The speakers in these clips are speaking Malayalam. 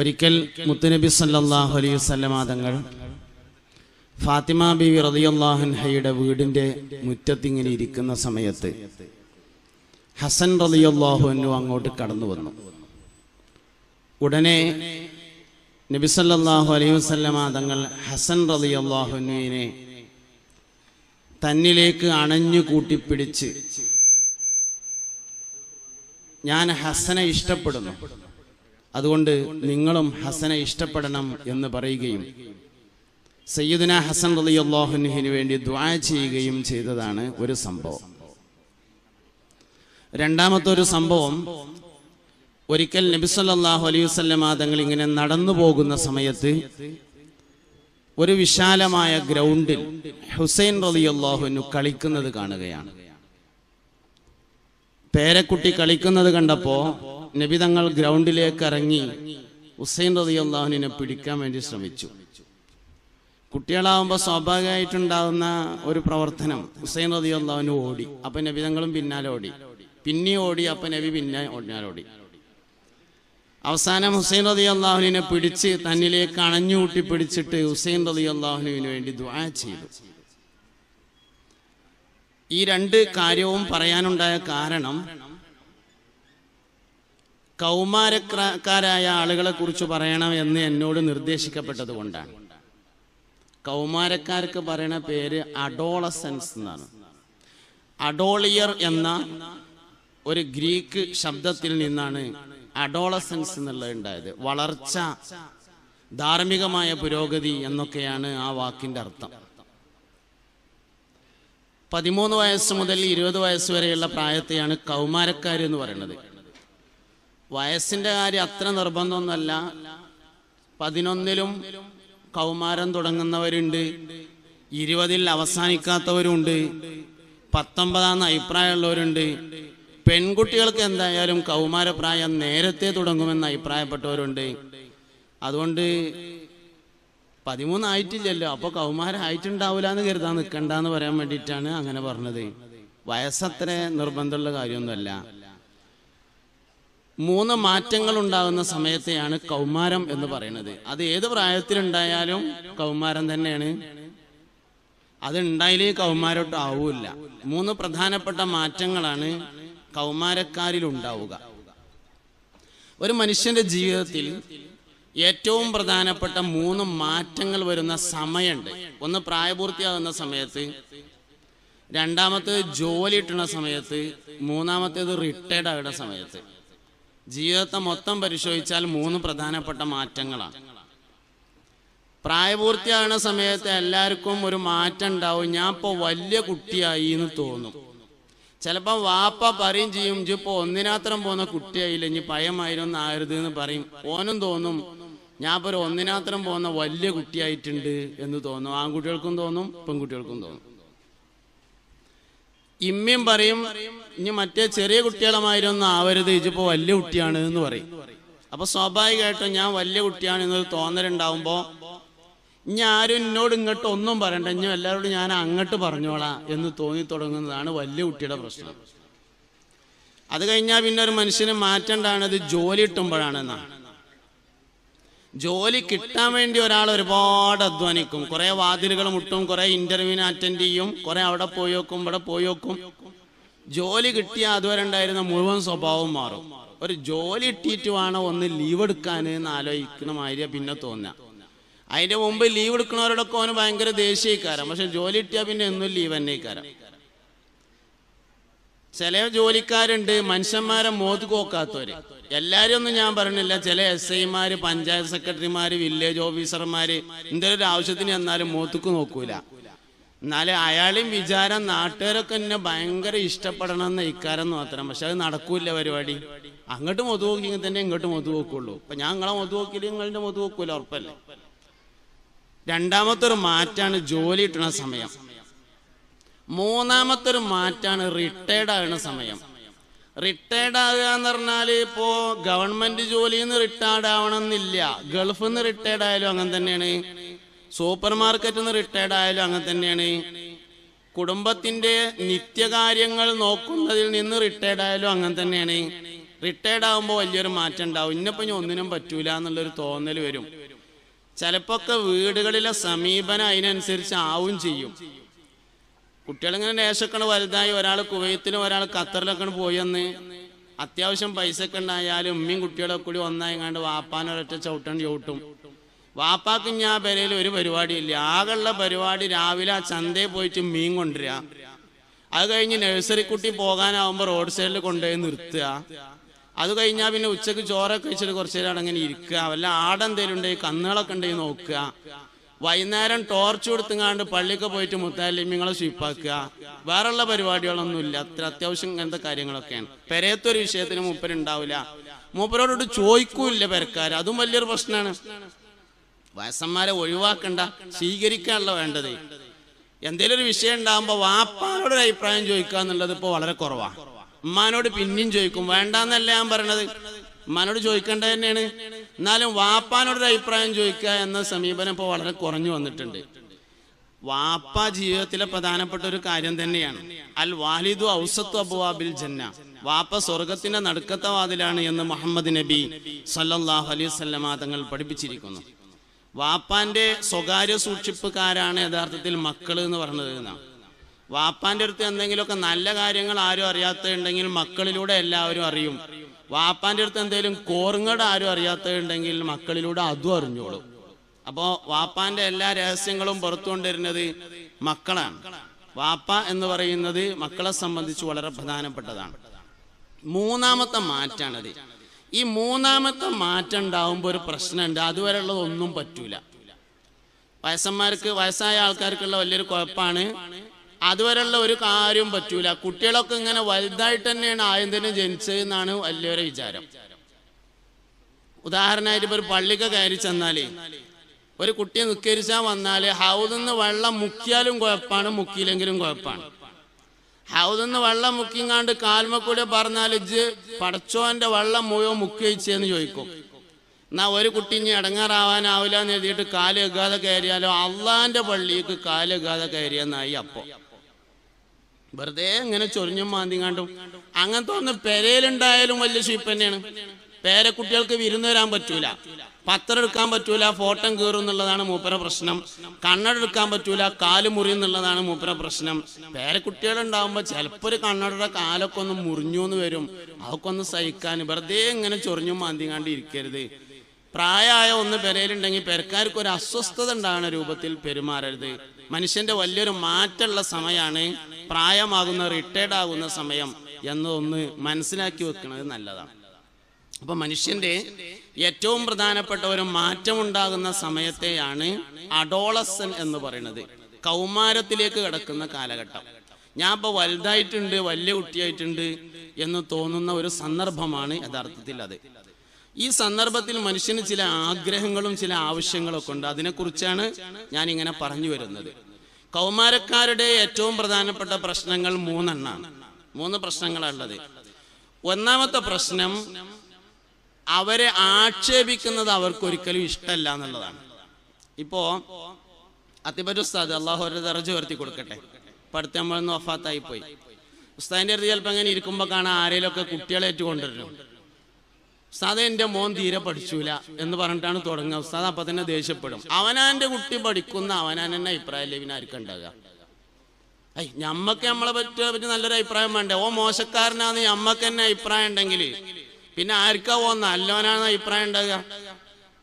ഒരിക്കൽ മുത്തുനബി സല്ലാഹു അലൈഹി തങ്ങൾ ഫാത്തിമ ബിവി റളിയല്ലാഹുൻഹയുടെ വീടിന്റെ മുറ്റത്തിങ്ങനെ ഇരിക്കുന്ന സമയത്ത് ഹസൻ റളിയല്ലാഹു അൻഹു അങ്ങോട്ട് കടന്നു വന്നു. ഉടനെ നബി സല്ലാഹു അലൈഹി വസല്ലമ തങ്ങൾ ഹസൻ അൻഹുവിനെ തന്നിലേക്ക് അണഞ്ഞു കൂട്ടിപ്പിടിച്ച് ഞാൻ ഹസനെ ഇഷ്ടപ്പെടുന്നു. അതുകൊണ്ട് നിങ്ങളും ഹസനെ ഇഷ്ടപ്പെടണം എന്ന് പറയുകയും സയ്യിദുന ഹസൻ റളിയല്ലാഹുവിന് വേണ്ടി ദ്വാ ചെയ്യുകയും ചെയ്തതാണ് ഒരു സംഭവം. രണ്ടാമത്തെ ഒരു സംഭവം ഒരിക്കൽ നബി സല്ലല്ലാഹു അലൈഹി വസല്ലമ തങ്ങൾ ഇങ്ങനെ നടന്നു പോകുന്ന സമയത്ത് ഒരു വിശാലമായ ഗ്രൗണ്ടിൽ ഹുസൈൻ റളിയല്ലാഹുവിനു കളിക്കുന്നത് കാണുകയാണ്. പേരക്കുട്ടി കളിക്കുന്നത് കണ്ടപ്പോ നബി തങ്ങൾ ഗ്രൗണ്ടിലേക്ക് ഇറങ്ങി ഹുസൈൻ റളിയല്ലാഹുവിനെ പിടിക്കാൻ വേണ്ടി ശ്രമിച്ചു. കുട്ടികളാവുമ്പോൾ സ്വാഭാവികമായിട്ടുണ്ടാകുന്ന ഒരു പ്രവർത്തനം. ഹുസൈൻ റളിയല്ലാഹുവിന് ഓടി. അപ്പൊ നബി തങ്ങളും പിന്നാലെ ഓടി. പിന്നെ ഓടി അപ്പൊ നബി പിന്നെ പിന്നാലെ ഓടി. അവസാനം ഹുസൈൻ റതി അള്ളാഹുനെ പിടിച്ച് തന്നിലേക്ക് അണഞ്ഞുകൂട്ടി പിടിച്ചിട്ട് ഹുസൈൻ റതി അള്ളാഹുനുവിന് വേണ്ടി ദ്വാ ചെയ്തു. ഈ രണ്ട് കാര്യവും പറയാനുണ്ടായ കാരണം കൗമാരക്കാരായ ആളുകളെ കുറിച്ച് പറയണം എന്ന് എന്നോട് നിർദ്ദേശിക്കപ്പെട്ടത് കൊണ്ടാണ്. കൗമാരക്കാർക്ക് പറയണ പേര് അഡോളസൻസ് എന്നാണ്. അഡോളിയർ എന്ന ഒരു ഗ്രീക്ക് ശബ്ദത്തിൽ നിന്നാണ് അഡോളസൻസ് എന്നുള്ളത് ഉണ്ടായത്. വളർച്ച ധാർമ്മികമായ പുരോഗതി എന്നൊക്കെയാണ് ആ വാക്കിന്റെ അർത്ഥം. പതിമൂന്ന് വയസ്സ് മുതൽ ഇരുപത് വയസ്സ് വരെയുള്ള പ്രായത്തെയാണ് കൗമാരക്കാർ എന്ന് പറയുന്നത്. വയസ്സിന്റെ കാര്യം അത്ര നിർബന്ധമൊന്നുമല്ല. പതിനൊന്നിലും കൗമാരം തുടങ്ങുന്നവരുണ്ട്. ഇരുപതിൽ അവസാനിക്കാത്തവരുണ്ട്. പത്തൊമ്പതാന്ന് അഭിപ്രായമുള്ളവരുണ്ട്. പെൺകുട്ടികൾക്ക് എന്തായാലും കൗമാരപ്രായം നേരത്തെ തുടങ്ങുമെന്ന് അഭിപ്രായപ്പെട്ടവരുണ്ട്. അതുകൊണ്ട് പതിമൂന്നായിട്ടില്ലല്ലോ. അപ്പോൾ കൗമാരം ആയിട്ടുണ്ടാവില്ല എന്ന് കരുതാൻ നിൽക്കണ്ടെന്ന് പറയാൻ വേണ്ടിയിട്ടാണ് അങ്ങനെ പറഞ്ഞത്. വയസ്സത്ര നിർബന്ധമുള്ള കാര്യമൊന്നുമല്ല. മൂന്ന് മാറ്റങ്ങൾ ഉണ്ടാകുന്ന സമയത്തെയാണ് കൗമാരം എന്ന് പറയുന്നത്. അത് ഏത് പ്രായത്തിലുണ്ടായാലും കൗമാരം തന്നെയാണ്. അത് ഉണ്ടായില്ലേ കൗമാരോട്ട് ആവൂല മൂന്ന് പ്രധാനപ്പെട്ട മാറ്റങ്ങളാണ് കൗമാരക്കാരിൽ ഉണ്ടാവുക ഒരു മനുഷ്യന്റെ ജീവിതത്തിൽ ഏറ്റവും പ്രധാനപ്പെട്ട മൂന്ന് മാറ്റങ്ങൾ വരുന്ന സമയമുണ്ട്. ഒന്ന് പ്രായപൂർത്തിയാകുന്ന സമയത്ത് രണ്ടാമത്തേത് ജോലി കിട്ടുന്ന സമയത്ത് മൂന്നാമത്തേത് റിട്ടയർഡ് ആകുന്ന സമയത്ത്. ജീവിതത്തെ മൊത്തം പരിശോധിച്ചാൽ മൂന്ന് പ്രധാനപ്പെട്ട മാറ്റങ്ങളാണ് പ്രായപൂർത്തിയാകുന്ന സമയത്ത് എല്ലാവർക്കും ഒരു മാറ്റം ഉണ്ടാവും. ഞാൻ ഇപ്പോൾ വലിയ കുട്ടിയായി എന്ന് തോന്നും. ചിലപ്പോൾ വാപ്പ പറയും ചെയ്യും ഇപ്പൊ ഒന്നിനാത്രം പോകുന്ന കുട്ടിയായില്ല ഇനി പയമായിരുന്നു ആരുത് എന്ന് പറയും. ഓനും തോന്നും ഞാൻ ഇപ്പോൾ ഒരു ഒന്നിനാത്രം പോകുന്ന വലിയ കുട്ടിയായിട്ടുണ്ട് എന്ന് തോന്നും. ആൺകുട്ടികൾക്കും തോന്നും പെൺകുട്ടികൾക്കും തോന്നും. ഇമ്മയും പറയും ഇനി മറ്റേ ചെറിയ കുട്ടികളുമായിരുന്നു ആവരുത് ഇതിപ്പോ വലിയ കുട്ടിയാണ് എന്ന് പറയും. അപ്പൊ സ്വാഭാവികമായിട്ടും ഞാൻ വലിയ കുട്ടിയാണ് എന്നൊരു തോന്നലുണ്ടാവുമ്പോ ഇനി ആരും എന്നോട് ഇങ്ങോട്ട് ഒന്നും പറയണ്ട ഇനി എല്ലാവരോടും ഞാൻ അങ്ങോട്ട് പറഞ്ഞോളാം എന്ന് തോന്നി തുടങ്ങുന്നതാണ് വലിയ കുട്ടിയുടെ പ്രശ്നം. അത് കഴിഞ്ഞാൽ പിന്നെ ഒരു മനുഷ്യന് മാറ്റേണ്ടത് ജോലി കിട്ടുമ്പോഴാണെന്നാണ്. ജോലി കിട്ടാൻ വേണ്ടി ഒരാൾ ഒരുപാട് അധ്വാനിക്കും. കുറെ വാതിലുകൾ മുട്ടും കുറെ ഇന്റർവ്യൂവിന് അറ്റൻഡ് ചെയ്യും കുറെ അവിടെ പോയി നോക്കും ഇവിടെ പോയി നോക്കും. ജോലി കിട്ടിയ അതുവരെ ഉണ്ടായിരുന്ന മുഴുവൻ സ്വഭാവം മാറും. ഒരു ജോലി കിട്ടിയിട്ട് വേണം ഒന്ന് ലീവ് എടുക്കാൻ എന്ന് ആലോചിക്കുന്ന മാതിരിയാ പിന്നെ തോന്നുക. അതിന്റെ മുമ്പ് ലീവ് എടുക്കുന്നവരോടൊക്കെ അവന് ഭയങ്കര ദേഷ്യക്കാരം പക്ഷെ ജോലി കിട്ടിയാൽ പിന്നെ എന്നും ലീവ് തന്നെ ഇക്കാരം ചില ജോലിക്കാരുണ്ട് മനുഷ്യന്മാരെ മോത്ത് കോക്കാത്തവര് എല്ലാരും ഒന്നും ഞാൻ പറഞ്ഞില്ല. ചില എസ് ഐമാര് പഞ്ചായത്ത് സെക്രട്ടറിമാര് വില്ലേജ് ഓഫീസർമാര് എന്തെങ്കിലും ഒരു ആവശ്യത്തിന് എന്നാലും മോത്തുക്ക് നോക്കൂല. എന്നാലും അയാളും വിചാരം നാട്ടുകാരൊക്കെ എന്നെ ഭയങ്കര ഇഷ്ടപ്പെടണം എന്ന ഇക്കാരം മാത്രം. പക്ഷെ അത് നടക്കൂല പരിപാടി. അങ്ങോട്ട് മുതു നോക്കിയെങ്കിൽ തന്നെ ഇങ്ങോട്ട് മുതു നോക്കുള്ളൂ. അപ്പൊ ഞാൻ നിങ്ങളെ മുതു നോക്കിയില്ല നിങ്ങളുടെ മുതു നോക്കൂല ഉറപ്പല്ലേ? രണ്ടാമത്തെ ഒരു മാറ്റാണ് ജോലി കിട്ടുന്ന സമയം. മൂന്നാമത്തെ ഒരു മാറ്റാണ് റിട്ടയർഡ് ആകുന്ന സമയം. റിട്ടയർഡ് ആകുക എന്ന് പറഞ്ഞാൽ ഇപ്പോ ഗവൺമെന്റ് ജോലിയിൽ നിന്ന് റിട്ടയർഡ് ആവണമെന്നില്ല. ഗൾഫിൽ നിന്ന് റിട്ടയർഡ് ആയാലും അങ്ങനെ തന്നെയാണ്. സൂപ്പർ മാർക്കറ്റിൽ നിന്ന് റിട്ടയർഡ് ആയാലും അങ്ങനെ തന്നെയാണ്. കുടുംബത്തിന്റെ നിത്യകാര്യങ്ങൾ നോക്കുന്നതിൽ നിന്ന് റിട്ടയർഡ് ആയാലും അങ്ങനെ തന്നെയാണ്. റിട്ടയർഡ് ആകുമ്പോൾ വലിയൊരു മാറ്റം ഉണ്ടാവും. ഇന്നിപ്പോൾ ഞാൻ ഒന്നിനും പറ്റൂല എന്നുള്ളൊരു തോന്നൽ വരും. ചിലപ്പോൾ ഒക്കെ വീടുകളിലെ സമീപനം അതിനനുസരിച്ച് ആവും ചെയ്യും. കുട്ടികളിങ്ങനെ ലേശക്കണ് വലുതായി ഒരാൾ കുവൈത്തിലും ഒരാൾ ഖത്തറിലൊക്കെ പോയെന്ന് അത്യാവശ്യം പൈസ ഒക്കെ ഉണ്ടായാലും ഉമ്മയും കുട്ടികളൊക്കെ കൂടി ഒന്നായിങ്ങാണ്ട് വാപ്പാനൊരൊറ്റ ചവിട്ടം ചവിട്ടും. വാപ്പാക്ക് ഞാൻ പെരയിൽ ഒരു പരിപാടിയില്ല. ആകെയുള്ള പരിപാടി രാവിലെ ആ ചന്തയിൽ പോയിട്ട് മീൻ കൊണ്ടുവരിക. അത് കഴിഞ്ഞ് നഴ്സറി കുട്ടി പോകാനാവുമ്പോൾ റോഡ് സൈഡിൽ കൊണ്ടുപോയി നിർത്തുക. അത് കഴിഞ്ഞാൽ പിന്നെ ഉച്ചയ്ക്ക് ചോറൊക്കെ കഴിച്ചിട്ട് കുറച്ച് നേരം അങ്ങനെ ഇരിക്കുക. വല്ല ആടെന്തേലും ഉണ്ടെങ്കിൽ കന്നുകളൊക്കെ ഉണ്ടെങ്കിൽ നോക്കുക. വൈകുന്നേരം ടോർച്ച് കൊടുത്തുങ്ങാണ്ട് പള്ളിക്ക് പോയിട്ട് മുത്താലിമ്യങ്ങളെ സ്വീപ്പാക്കുക. വേറെയുള്ള പരിപാടികളൊന്നുമില്ല. അത്ര അത്യാവശ്യം ഇങ്ങനത്തെ കാര്യങ്ങളൊക്കെയാണ്. പെരയത്തൊരു വിഷയത്തിന് മൂപ്പരുണ്ടാവില്ല മൂപ്പരോടോട് ചോദിക്കൂല്ല പെരക്കാർ അതും വലിയൊരു പ്രശ്നമാണ്. വയസ്സന്മാരെ ഒഴിവാക്കണ്ട സ്വീകരിക്കാനുള്ള വേണ്ടത്. എന്തേലും ഒരു വിഷയം ഉണ്ടാകുമ്പോൾ വാപ്പാനോട് ഒരു അഭിപ്രായം ചോദിക്കുക എന്നുള്ളത് ഇപ്പോൾ വളരെ കുറവാണ് ഉമ്മാനോട് പിന്നെയും ചോദിക്കും. വേണ്ടാന്നല്ല ഞാൻ പറയണത്? ഉമ്മാനോട് ചോദിക്കേണ്ടത് തന്നെയാണ്. എന്നാലും വാപ്പാനോട് ഒരു അഭിപ്രായം ചോദിക്കുക എന്ന സമീപനം ഇപ്പോൾ വളരെ കുറഞ്ഞു വന്നിട്ടുണ്ട്. വാപ്പ ജീവിതത്തിലെ പ്രധാനപ്പെട്ട ഒരു കാര്യം തന്നെയാണ്. അൽ വാലിദു ഔസത്തു അബുവാബിൽ ജന്ന. വാപ്പ സ്വർഗത്തിന്റെ നടുക്കത്തെ വാതിലാണ് എന്ന് മുഹമ്മദ് നബി സല്ലാഹു അലൈഹി വസല്ലമ തങ്ങൾ പഠിപ്പിച്ചിരിക്കുന്നു. വാപ്പാന്റെ സ്വകാര്യ സൂക്ഷിപ്പുകാരാണ് യഥാർത്ഥത്തിൽ മക്കൾ എന്ന് പറഞ്ഞത് വാപ്പാന്റെ അടുത്ത് എന്തെങ്കിലുമൊക്കെ നല്ല കാര്യങ്ങൾ ആരും അറിയാത്തതുണ്ടെങ്കിൽ മക്കളിലൂടെ എല്ലാവരും അറിയും. വാപ്പാന്റെ അടുത്ത് എന്തെങ്കിലും കോറുങ്ങട ആരും അറിയാത്തതുണ്ടെങ്കിൽ മക്കളിലൂടെ അതും അറിഞ്ഞോളും. അപ്പോൾ വാപ്പാന്റെ എല്ലാ രഹസ്യങ്ങളും പുറത്തുകൊണ്ടിരുന്നത് മക്കളാണ്. വാപ്പ എന്ന് പറയുന്നത് മക്കളെ സംബന്ധിച്ച് വളരെ പ്രധാനപ്പെട്ടതാണ്. മൂന്നാമത്തെ മാറ്റാണത്. ഈ മൂന്നാമത്തെ മാറ്റം ഉണ്ടാവുമ്പോൾ ഒരു പ്രശ്നമുണ്ട്. അതുവരെയുള്ളത് ഒന്നും പറ്റൂല. വയസ്സന്മാർക്ക് വയസ്സായ ആൾക്കാർക്കുള്ള വലിയൊരു കുഴപ്പമാണ് അതുവരെയുള്ള ഒരു കാര്യവും പറ്റൂല. കുട്ടികളൊക്കെ ഇങ്ങനെ വലുതായിട്ട് തന്നെയാണ് ആദ്യം തന്നെ ജനിച്ചത് എന്നാണ് വലിയൊരു വിചാരം. ഉദാഹരണമായിട്ട് ഇപ്പൊ ഒരു പള്ളിക്ക് കയറി ചെന്നാലേ ഒരു കുട്ടിയെ നിസ്കരിച്ചാൽ വന്നാൽ ഹൗദിന്ന് വെള്ളം മുക്കിയാലും കുഴപ്പമാണ് മുക്കിയില്ലെങ്കിലും കുഴപ്പമാണ് ഹൗദിന്ന് വെള്ളം മുക്കിങ്ങാണ്ട് കാൽമക്കൂടെ പറഞ്ഞാൽ ഇജ് പടച്ചോന്റെ വെള്ളം മുഴുവൻ മുക്കിയച്ചെന്ന് ചോദിക്കും. എന്നാ ഒരു കുട്ടി ഇനി ഇടങ്ങാറാവാനാവില്ല എന്ന് എഴുതിയിട്ട് കാൽ വെക്കാതെ കയറിയാലോ? അള്ളാന്റെ പള്ളിക്ക് കാൽ വെക്കാതെ കയറിയെന്നായി അപ്പോ. വെറുതെ ഇങ്ങനെ ചൊറിഞ്ഞും മാന്തിങ്ങാണ്ടും അങ്ങനത്തെ ഒന്ന് പെരയിലുണ്ടായാലും വലിയ ഷീപ്പ് തന്നെയാണ്. പേരക്കുട്ടികൾക്ക് വിരുന്ന് വരാൻ പറ്റൂല. പത്രം എടുക്കാൻ പറ്റൂല ഫോട്ടം കീറും എന്നുള്ളതാണ് മൂപ്പര പ്രശ്നം. കണ്ണടെടുക്കാൻ പറ്റൂല കാൽ മുറി എന്നുള്ളതാണ് മൂപ്പര പ്രശ്നം. പേരക്കുട്ടികളുണ്ടാവുമ്പോൾ ചിലപ്പോൾ ഒരു കണ്ണടയുടെ കാലൊക്കെ ഒന്ന് മുറിഞ്ഞു എന്ന് വരും. അതൊക്കെ ഒന്ന് സഹിക്കാൻ വെറുതെ ഇങ്ങനെ ചൊറിഞ്ഞും മാന്തിങ്ങാണ്ട് ഇരിക്കരുത്. പ്രായമായ ഒന്ന് പെരയിലുണ്ടെങ്കിൽ പെരക്കാർക്ക് ഒരു അസ്വസ്ഥത ഉണ്ടാകുന്ന രൂപത്തിൽ പെരുമാറരുത്. മനുഷ്യന്റെ വലിയൊരു മാറ്റമുള്ള സമയമാണ് പ്രായമാകുന്ന റിട്ടയർഡ് ആകുന്ന സമയം എന്നതൊന്ന് മനസ്സിലാക്കി വെക്കുന്നത് നല്ലതാണ്. അപ്പൊ മനുഷ്യന്റെ ഏറ്റവും പ്രധാനപ്പെട്ട ഒരു മാറ്റമുണ്ടാകുന്ന സമയത്തെയാണ് അഡോളസൻ എന്ന് പറയുന്നത്. കൗമാരത്തിലേക്ക് കിടക്കുന്ന കാലഘട്ടം. ഞാൻ ഇപ്പോൾ വലുതായിട്ടുണ്ട് വലിയ കുട്ടിയായിട്ടുണ്ട് എന്ന് തോന്നുന്ന ഒരു സന്ദർഭമാണ് യഥാർത്ഥത്തിൽ അത്. ഈ സന്ദർഭത്തിൽ മനുഷ്യന് ചില ആഗ്രഹങ്ങളും ചില ആവശ്യങ്ങളൊക്കെ ഉണ്ട്. അതിനെക്കുറിച്ചാണ് ഞാൻ ഇങ്ങനെ പറഞ്ഞു വരുന്നത്. കൗമാരക്കാരുടെ ഏറ്റവും പ്രധാനപ്പെട്ട പ്രശ്നങ്ങൾ മൂന്നെണ്ണാണ്. മൂന്ന് പ്രശ്നങ്ങളുള്ളത് ഒന്നാമത്തെ പ്രശ്നം അവരെ ആക്ഷേപിക്കുന്നത് അവർക്ക് ഒരിക്കലും ഇഷ്ടമല്ല എന്നുള്ളതാണ്. ഇപ്പോ അത്തിപ്പറ്റ ഉസ്താദ് അള്ളാഹു ഒരു ദർജ ഉയർത്തി കൊടുക്കട്ടെ. പഠിത്തം നമ്മളൊന്ന് വഫാത്തായി പോയി. ഉസ്താദിന്റെ അടുത്ത് ചിലപ്പോൾ അങ്ങനെ ഇരിക്കുമ്പോൾ കാണാൻ ആരെങ്കിലുമൊക്കെ കുട്ടികളെ ഏറ്റുകൊണ്ടിരുന്നു ഉസ്താദ് എന്റെ മോൻ തീരെ പഠിച്ചൂല എന്ന് പറഞ്ഞിട്ടാണ് തുടങ്ങുക. ഉസ്താദ് അപ്പൊ തന്നെ ദേഷ്യപ്പെടും. അവനാന്റെ കുട്ടി പഠിക്കുന്ന അവനാൻ തന്നെ അഭിപ്രായം പിന്നെ ആർക്കും ഉണ്ടാകുക ഐ ഞമ്മക്ക് നമ്മളെ പറ്റി പറ്റി നല്ലൊരു അഭിപ്രായം വേണ്ടേ? ഓ മോശക്കാരനാന്ന് ഞമ്മക്ക് തന്നെ അഭിപ്രായം ഉണ്ടെങ്കിൽ പിന്നെ ആർക്കാ ഓ നല്ലവനാണെന്ന് അഭിപ്രായം ഉണ്ടാകുക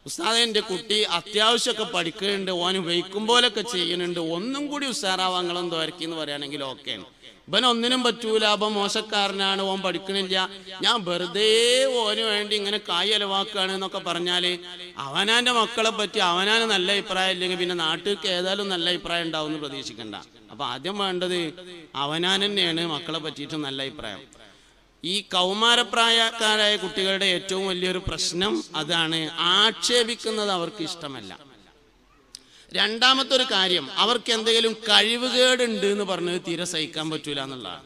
ഉസ്താദ് എന്റെ കുട്ടി അത്യാവശ്യമൊക്കെ പഠിക്കുന്നുണ്ട്. ഓൻ വയ്ക്കും പോലൊക്കെ ചെയ്യുന്നുണ്ട്. ഒന്നും കൂടി ഉസ്താറാവാങ്ങളും തോരക്കി എന്ന് പറയുകയാണെങ്കിൽ ഓക്കെയാണ് ഇവൻ ഒന്നിനും പറ്റൂല അപ്പൊ മോശക്കാരനാണ് ഓൻ പഠിക്കണില്ല. ഞാൻ വെറുതെ ഓന് വേണ്ടി ഇങ്ങനെ കായ് അലവാക്കുകയാണ് എന്നൊക്കെ പറഞ്ഞാൽ അവനാന്റെ മക്കളെ പറ്റി അവനാന് നല്ല അഭിപ്രായം ഇല്ലെങ്കിൽ പിന്നെ നാട്ടിൽ ഏതായാലും നല്ല അഭിപ്രായം ഉണ്ടാവും എന്ന് പ്രതീക്ഷിക്കണ്ട. അപ്പൊ ആദ്യം വേണ്ടത് അവനാൻ തന്നെയാണ് മക്കളെ പറ്റിയിട്ട് നല്ല അഭിപ്രായം. ഈ കൗമാരപ്രായക്കാരായ കുട്ടികളുടെ ഏറ്റവും വലിയൊരു പ്രശ്നം അതാണ് ആക്ഷേപിക്കുന്നത് അവർക്ക് ഇഷ്ടമല്ല. രണ്ടാമത്തെ ഒരു കാര്യം അവർക്ക് എന്തെങ്കിലും കഴിവുകേടുണ്ട് എന്ന് പറഞ്ഞത് തീരെ സഹിക്കാൻ പറ്റൂല എന്നുള്ളതാണ്.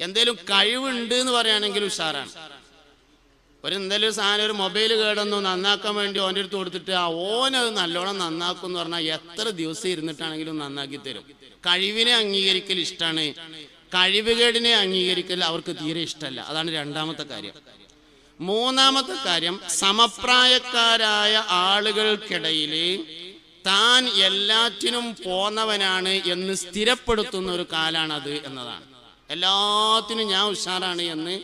എന്തെങ്കിലും കഴിവുണ്ട് എന്ന് പറയുകയാണെങ്കിൽ ഉഷാറാണ്. ഒരു എന്തെങ്കിലും സാധനം ഒരു മൊബൈൽ കേടൊന്നും നന്നാക്കാൻ വേണ്ടി ഓന്റെ അടുത്ത് കൊടുത്തിട്ട് ആ ഓനത് നല്ലോണം നന്നാക്കും എന്ന് പറഞ്ഞാൽ എത്ര ദിവസം ഇരുന്നിട്ടാണെങ്കിലും നന്നാക്കി തരും. കഴിവിനെ അംഗീകരിക്കൽ ഇഷ്ടമാണ് കഴിവുകേടിനെ അംഗീകരിക്കൽ അവർക്ക് തീരെ ഇഷ്ടമല്ല. അതാണ് രണ്ടാമത്തെ കാര്യം. മൂന്നാമത്തെ കാര്യം സമപ്രായക്കാരായ ആളുകൾക്കിടയിൽ താൻ എല്ലാറ്റിനും പോന്നവനാണ് എന്ന് സ്ഥിരപ്പെടുത്തുന്ന ഒരു കാലാണത് എന്നതാണ്. എല്ലാത്തിനും ഞാൻ ഉഷാറാണ് എന്ന്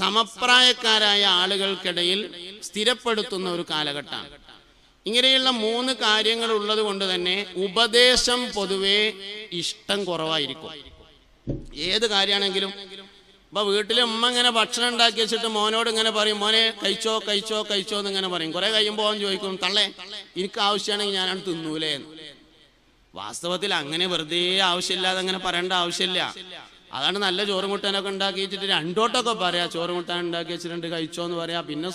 സമപ്രായക്കാരായ ആളുകൾക്കിടയിൽ സ്ഥിരപ്പെടുത്തുന്ന ഒരു കാലഘട്ടമാണ് ഇങ്ങനെയുള്ള മൂന്ന് കാര്യങ്ങൾ ഉള്ളത് കൊണ്ട് തന്നെ ഉപദേശം പൊതുവെ ഇഷ്ടം കുറവായിരിക്കും. ഏത് കാര്യമാണെങ്കിലും ഇപ്പൊ വീട്ടിലെ ഉമ്മ ഇങ്ങനെ ഭക്ഷണം ഉണ്ടാക്കി വെച്ചിട്ട് മോനോട് ഇങ്ങനെ പറയും മോനെ കഴിച്ചോ കഴിച്ചോ കഴിച്ചോ എന്ന് ഇങ്ങനെ പറയും കുറെ കഴിയുമ്പോൾ അവൻ ചോദിക്കും തള്ളേ എനിക്ക് ആവശ്യമാണെങ്കിൽ ഞാനാണ് തിന്നൂലേ. വാസ്തവത്തിൽ അങ്ങനെ വെറുതെ ആവശ്യമില്ലാതെ അങ്ങനെ പറയേണ്ട ആവശ്യമില്ല അതാണ് നല്ല ചോറും കൂട്ടാനൊക്കെ ഉണ്ടാക്കി വെച്ചിട്ട് രണ്ടോട്ടൊക്കെ പറയാ. ചോറും കൂട്ടാൻ ഉണ്ടാക്കി വെച്ചിട്ടുണ്ട് കഴിച്ചോ എന്ന് പറയാ. പിന്നെ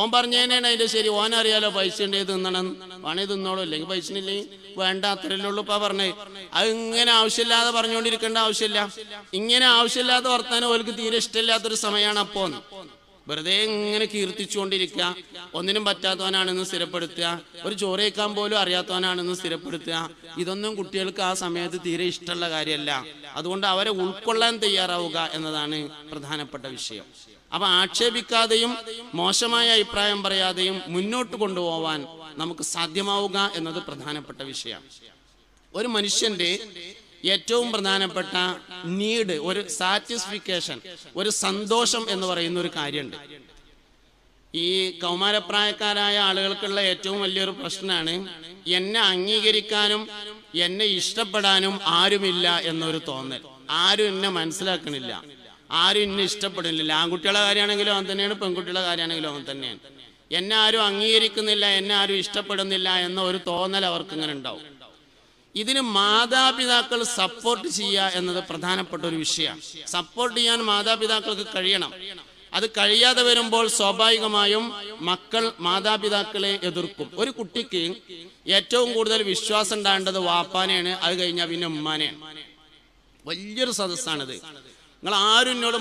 ഓൻ പറഞ്ഞതിനാണ് അതിന്റെ ശരി. ഓൻ അറിയാലോ പൈസ ഉണ്ടെങ്കിൽ തിന്നണം. വേണേ തിന്നോളൂ. അല്ലെങ്കിൽ പൈസ ഇല്ലെങ്കിൽ വേണ്ട. അത്രയല്ലേ ഉള്ളൂ ഇപ്പൊ പറഞ്ഞേ അത് ഇങ്ങനെ ആവശ്യമില്ലാതെ പറഞ്ഞുകൊണ്ടിരിക്കേണ്ട ആവശ്യമില്ല. ഇങ്ങനെ ആവശ്യമില്ലാതെ വർത്താനം ഓർക്ക് തീരെ ഇഷ്ടമില്ലാത്തൊരു സമയമാണ് അപ്പോ വെറുതെ ഇങ്ങനെ കീർത്തിച്ചുകൊണ്ടിരിക്കുക. ഒന്നിനും പറ്റാത്തവനാണെന്ന് സ്ഥിരപ്പെടുത്തുക. ഒരു ചോറ് പോലും അറിയാത്തവനാണെന്ന് സ്ഥിരപ്പെടുത്തുക. ഇതൊന്നും കുട്ടികൾക്ക് ആ സമയത്ത് തീരെ ഇഷ്ടമുള്ള കാര്യമല്ല. അതുകൊണ്ട് അവരെ ഉൾക്കൊള്ളാൻ തയ്യാറാവുക എന്നതാണ് പ്രധാനപ്പെട്ട വിഷയം. അപ്പൊ ആക്ഷേപിക്കാതെയും മോശമായ അഭിപ്രായം പറയാതെയും മുന്നോട്ട് കൊണ്ടുപോവാൻ നമുക്ക് സാധ്യമാവുക എന്നത് പ്രധാനപ്പെട്ട വിഷയം. ഒരു മനുഷ്യന്റെ ഏറ്റവും പ്രധാനപ്പെട്ട നീഡ് ഒരു സാറ്റിസ്ഫിക്കേഷൻ ഒരു സന്തോഷം എന്ന് പറയുന്ന ഒരു കാര്യമുണ്ട്. ഈ കൗമാരപ്രായക്കാരായ ആളുകൾക്കുള്ള ഏറ്റവും വലിയൊരു പ്രശ്നമാണ് എന്നെ അംഗീകരിക്കാനും എന്നെ ഇഷ്ടപ്പെടാനും ആരുമില്ല എന്നൊരു തോന്നൽ. ആരും എന്നെ മനസ്സിലാക്കണില്ല. ആരും എന്നെ ഇഷ്ടപ്പെടുന്നില്ല. ആൺകുട്ടികളെ കാര്യമാണെങ്കിലും അവൻ തന്നെയാണ് പെൺകുട്ടികളെ കാര്യമാണെങ്കിലും അവൻ തന്നെയാണ്. എന്നെ ആരും അംഗീകരിക്കുന്നില്ല എന്നെ ആരും ഇഷ്ടപ്പെടുന്നില്ല എന്ന ഒരു തോന്നൽ അവർക്ക് ഇങ്ങനെ ഉണ്ടാവും. ഇതിന് മാതാപിതാക്കൾ സപ്പോർട്ട് ചെയ്യുക എന്നത് പ്രധാനപ്പെട്ട ഒരു വിഷയമാണ്. സപ്പോർട്ട് ചെയ്യാൻ മാതാപിതാക്കൾക്ക് കഴിയണം. അത് കഴിയാതെ വരുമ്പോൾ സ്വാഭാവികമായും മക്കൾ മാതാപിതാക്കളെ എതിർക്കും. ഒരു കുട്ടിക്ക് ഏറ്റവും കൂടുതൽ വിശ്വാസം ഉണ്ടാകേണ്ടത് വാപ്പാനെയാണ്. അത് കഴിഞ്ഞാൽ പിന്നെ ഉമ്മാനെയാണ്. വലിയൊരു സദസ്സാണിത്. നിങ്ങൾ ആരും എന്നോട്